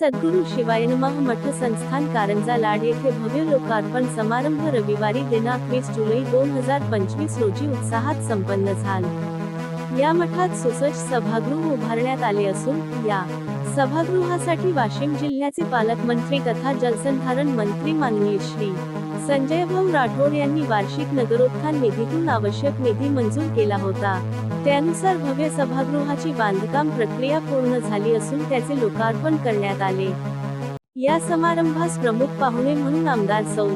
सद्गुरू शिवायनमः मठ संस्थान कारंजा लाड येथे भव्य लोकार्पण समारंभ रविवारी दिनांक वीस जुलै दोन हजार पंचवीस रोजी उत्साहात संपन्न झाला. या मठात सुसज्ज सभागृह उभारण्यात आले असून या सभागृहासाठी वाशिम जिल्ह्याचे पालकमंत्री तथा जलसंधारण मंत्री माननीय श्री संजयभाऊ राठोड यांनी वार्षिक नगरोत्थान निधीतून आवश्यक निधी मंजूर केला होता. त्यानुसार भव्य सभागृहाची बांधकाम प्रक्रिया पूर्ण झाली असून त्याचे लोकार्पण करण्यात आले. या समारंभास प्रमुख पाहुणे म्हणून आमदार सौ.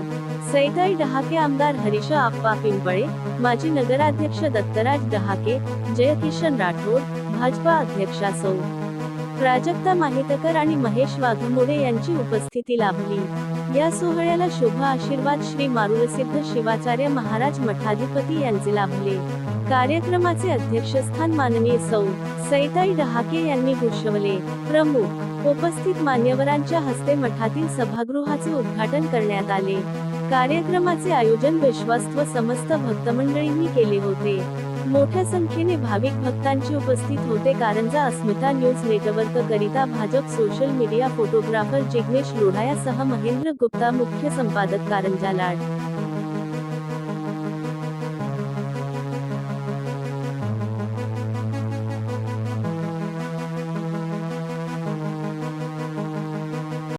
सैताई डहाके आमदार हरीश आप्पा पिंपळे माजी नगराध्यक्ष दत्तराज डहाके जयकिशन राठोड भाजपा अध्यक्षा सौ. प्राजक्ता माहितकर आणि महेश वाघमोडे यांची उपस्थिती लाभली. या सोहळ्याला शुभ आशीर्वाद श्री मारुलसिद्ध शिवाचार्य महाराज मठाधिपती यांचे लाभले. कार्यक्रमाचे अध्यक्षस्थान माननीय सौ. सैताई डहाके यांनी भूषवले. प्रमुख उपस्थित मान्यवरांच्या हस्ते मठातील सभागृहाचे उद्घाटन करण्यात आले. कार्यक्रमाचे आयोजन विश्वास्त समस्त भक्तमंडळींनी केले होते. मोठ्या संख्येने भाविक भक्तांची उपस्थित होते. कारंजा अस्मिता न्यूज नेटवर्क करिता Bhajap social media photographer Jignesh लोढायासह Mahendra Gupta मुख्य संपादक कारंजा लाड.